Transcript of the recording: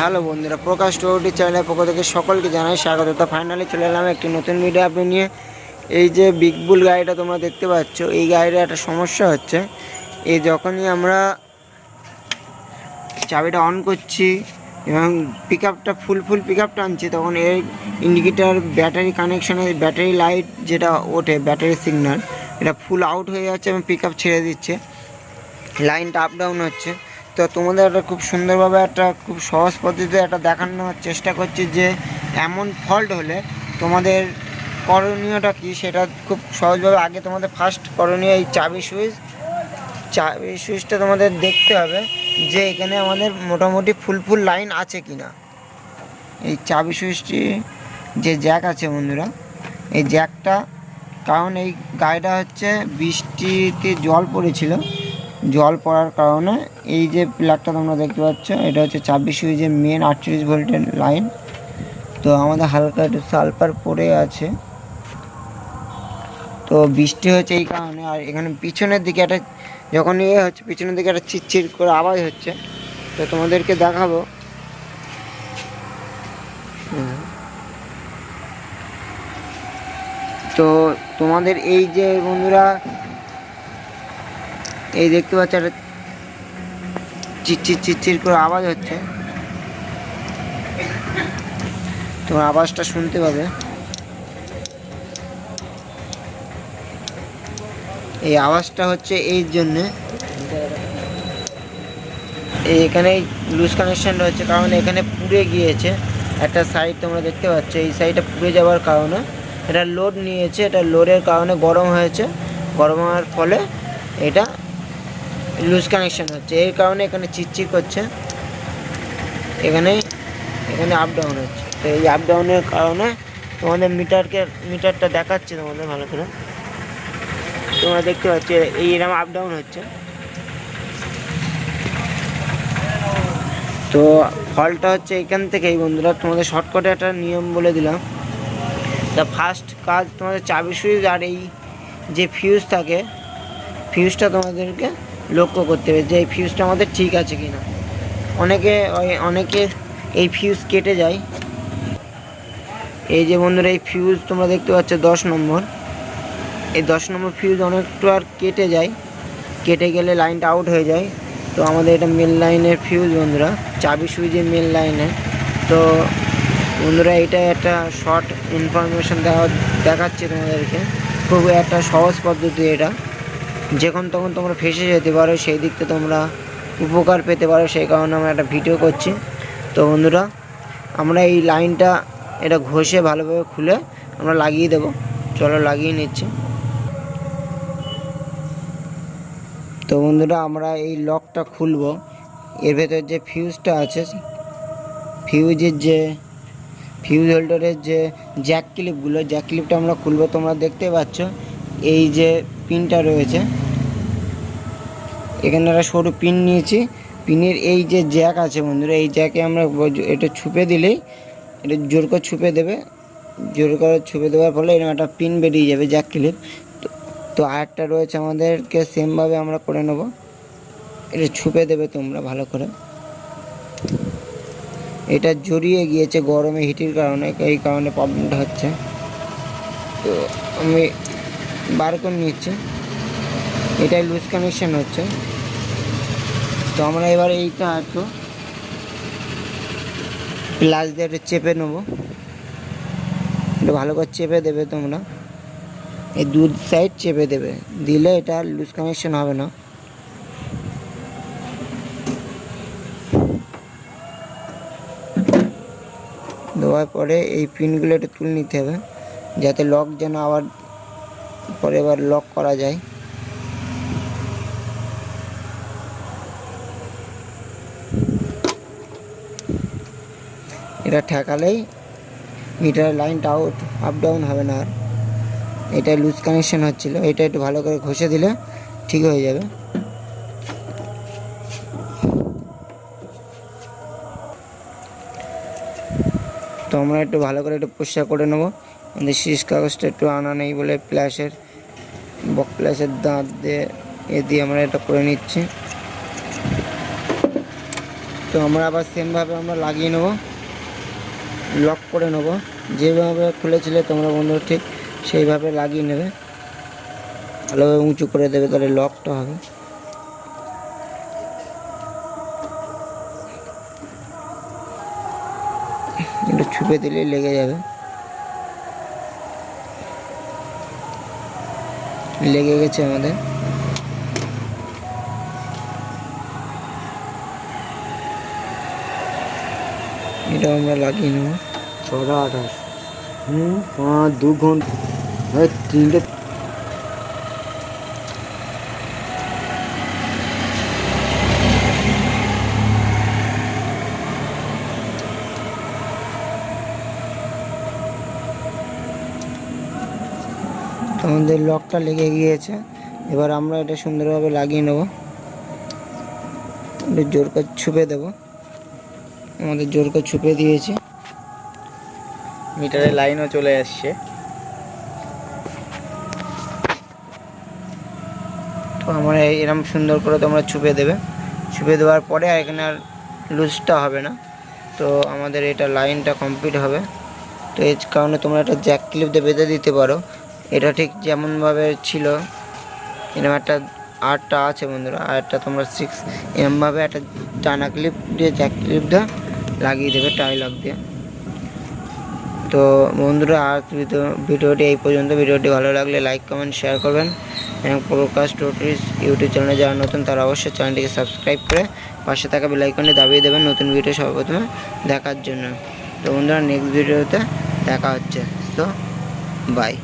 Hello বন্ধুরা, প্রকাশ টোটি চ্যানেলের পক্ষ থেকে সকলকে জানাই স্বাগত। তো ফাইনালি চলে এলাম একটি নতুন ভিডিও আপনি নিয়ে। এই যে বিগ বুল গাড়িটা তোমরা দেখতে পাচ্ছ, এই গাড়িটা একটা সমস্যা হচ্ছে। এই যখনই আমরা চাবিটা অন করছি এবং পিক আপটা ফুল ফুল পিক আপটা আনছি তখন এর ইন্ডিকেটার ব্যাটারি কানেকশনে ব্যাটারি লাইট যেটা ওঠে ব্যাটারি সিগন্যাল এটা ফুল আউট হয়ে যাচ্ছে এবং পিক আপ ছেড়ে দিচ্ছে। লাইনটা আপ ডাউন হচ্ছে। তো তোমাদের একটা খুব সুন্দরভাবে একটা খুব সহজ পদ্ধতিতে একটা দেখানোর চেষ্টা করছি যে এমন ফল্ট হলে তোমাদের করণীয়টা কি সেটা খুব সহজভাবে আগে তোমাদের ফার্স্ট করণীয় এই চাবি সুইচ, চাবি সুইচটা তোমাদের দেখতে হবে যে এখানে আমাদের মোটামুটি ফুল ফুল লাইন আছে কি না এই চাবি সুইচটি যে জ্যাক আছে বন্ধুরা, এই জ্যাকটা কারণ এই গাড়িটা হচ্ছে বৃষ্টিতে জল পড়েছিল। জল পড়ার কারণে এই যে প্লাগটা তোমরা দেখতে পাচ্ছ, এটা হচ্ছে ছাব্বিশ সুইচের মেন আটচল্লিশ ভোল্টের লাইন তো আমাদের হালকা একটু সালফার পড়ে আছে। তো বৃষ্টি হচ্ছে এই কারণে, আর এখানে পিছনের দিকে একটা, যখন ইয়ে হচ্ছে, পিছনের দিকে একটা চিরচির করে আওয়াজ হচ্ছে। তো তোমাদেরকে দেখাবো। তো তোমাদের এই যে বন্ধুরা এই দেখতে পাচ্ছ একটা চিচ্চির চিচ্চির করে আওয়াজ হচ্ছে। তোমার আওয়াজটা শুনতে পাবে। এই আওয়াজটা হচ্ছে এই জন্যে। এখানে লুজ কানেকশানটা রয়েছে, কারণ এখানে পুড়ে গিয়েছে। একটা সাইড তোমরা দেখতে পাচ্ছ, এই সাইডটা পুড়ে যাওয়ার কারণে এটা লোড নিয়েছে, এটা লোডের কারণে গরম হয়েছে। গরম হওয়ার ফলে এটা লুজ কানেকশন হচ্ছে। এর কারণে এখানে চিরচির করছে এখানে এখানে আপ ডাউন হচ্ছে। তো এই আপ ডাউনের কারণে তোমাদের মিটারকে মিটারটা দেখাচ্ছে তোমাদের ভালো করে। তোমরা দেখতে পাচ্ছ এই এরকম আপ ডাউন হচ্ছে। তো ফলটা হচ্ছে এখান থেকেই বন্ধুরা। তোমাদের শর্টকাটে একটা নিয়ম বলে দিলাম। তা ফার্স্ট কাজ তোমাদের চাবি সুইচ আর এই যে ফিউজ থাকে ফিউজটা তোমাদেরকে লক্ষ্য করতে হবে যে এই ফিউজটা আমাদের ঠিক আছে কি না অনেকে অনেকে এই ফিউজ কেটে যায়। এই যে বন্ধুরা, এই ফিউজ তোমরা দেখতে পাচ্ছ দশ নম্বর। এই দশ নম্বর ফিউজ অনেকটা আর কেটে যায়। কেটে গেলে লাইনটা আউট হয়ে যায়। তো আমাদের এটা মেন লাইনের ফিউজ বন্ধুরা, চাবি সুইচের মেন লাইনে তো বন্ধুরা, এটা একটা শর্ট ইনফরমেশন দেওয়া দেখাচ্ছে তোমাদেরকে। খুব একটা সহজ পদ্ধতি এটা। যখন তখন তোমরা ফেসে যেতে পারো, সেই দিক থেকে তোমরা উপকার পেতে পারো, সেই কারণে আমরা একটা ভিডিও করছি। তো বন্ধুরা, আমরা এই লাইনটা এটা ঘষে ভালোভাবে খুলে আমরা লাগিয়ে দেবো। চলো লাগিয়ে নিচ্ছি। তো বন্ধুরা, আমরা এই লকটা খুলবো। এর ভেতর যে ফিউজটা আছে ফিউজের যে ফিউজ হোল্ডারের যে জ্যাক ক্লিপগুলো জ্যাক ক্লিপটা আমরা খুলবো। তোমরা দেখতে পাচ্ছ, এই যে পিনটা রয়েছে এখানে একটা সরু পিন নিয়েছি। পিনের এই যে জ্যাক আছে বন্ধুরা, এই জ্যাকে আমরা এটা ছুপে দিলেই এটা জোর করে ছুপে দেবে। জোর করে ছুপে দেওয়ার ফলে এরকম একটা পিন বেরিয়ে যাবে জ্যাক ক্লিপ। তো আরেকটা রয়েছে আমাদেরকে সেমভাবে আমরা করে নেব। এটা ছুপে দেবে তোমরা ভালো করে। এটা জড়িয়ে গিয়েছে গরমে হিটির কারণে, এই কারণে প্রবলেমটা হচ্ছে। তো আমি বার করে নিচ্ছি। এটাই লুজ কানেকশান হচ্ছে। তো আমরা এবার এইটা একটু প্লাস দিয়ে একটু চেপে নেব। একটু ভালো করে চেপে দেবে তোমরা। এই দু সাইড চেপে দেবে। দিলে এটা লুজ কানেকশন হবে না। দেওয়ার পরে এই পিনগুলো একটু তুলে নিতে হবে। যাতে লক যেন আবার পরে এবার লক করা যায়। এটা ঠেকালেই মিটারের লাইনটা আউট আপ ডাউন হবে না আর। এটা লুজ কানেকশন হচ্ছিল, এটা একটু ভালো করে ঘষে দিলে ঠিক হয়ে যাবে। তো আমরা একটু ভালো করে একটু পরিষ্কার করে নেব। আমাদের শীষ কাগজটা একটু আনা নেই বলে প্লাসের বক প্লাসের দাঁত দিয়ে, এ দিয়ে আমরা এটা করে নিচ্ছি। তো আমরা আবার সেমভাবে আমরা লাগিয়ে নেব। লক করে নেব। যেভাবে খুলেছিলে তোমরা বন্ধুরা ঠিক সেইভাবে লাগিয়ে নেবে। ভালোভাবে উঁচু করে দেবে, তাহলে লকটা হবে। একটু ছুপে দিলেই লেগে যাবে। লেগে গেছে আমাদের। এটা আমরা লাগিয়ে নেব। ছটা আঠাশ। হুম পাঁচ দু ঘণ্টা। তিনটে। আমাদের লকটা লেগে গিয়েছে। এবার আমরা এটা সুন্দরভাবে লাগিয়ে নেব। জোর করে ছুপে দেবো। আমাদের জোর করে ছুপে দিয়েছি। মিটারের লাইনও চলে আসছে। তো আমরা এরকম সুন্দর করে তোমরা ছুপে দেবে। ছুপে দেওয়ার পরে আর এখানে আর লুজটা হবে না। তো আমাদের এটা লাইনটা কমপ্লিট হবে। তো এর কারণে তোমরা একটা জ্যাক ক্লিপ দিয়ে বেঁধে দিতে পারো। এটা ঠিক যেমনভাবে ছিল এরকম একটা আটটা আছে বন্ধুরা। আর একটা তোমরা সিক্স এরমভাবে একটা টানা ক্লিপ দিয়ে জ্যাক ক্লিপ দিয়ে লাগিয়ে দেবে, টাই লক দিয়ে তো বন্ধুরা আর ভিডিও- ভিডিওটি এই পর্যন্ত। ভিডিওটি ভালো লাগলে লাইক কমেন্ট শেয়ার করবেন। এবং প্রকাশ টোটরিস ইউটিউব চ্যানেলে যারা নতুন, তারা অবশ্যই চ্যানেলটিকে সাবস্ক্রাইব করে পাশে থাকা বেলাইকনে দাবিয়ে দেবেন নতুন ভিডিও সর্বপ্রথমে দেখার জন্য। তো বন্ধুরা নেক্সট ভিডিওতে দেখা হচ্ছে। তো বাই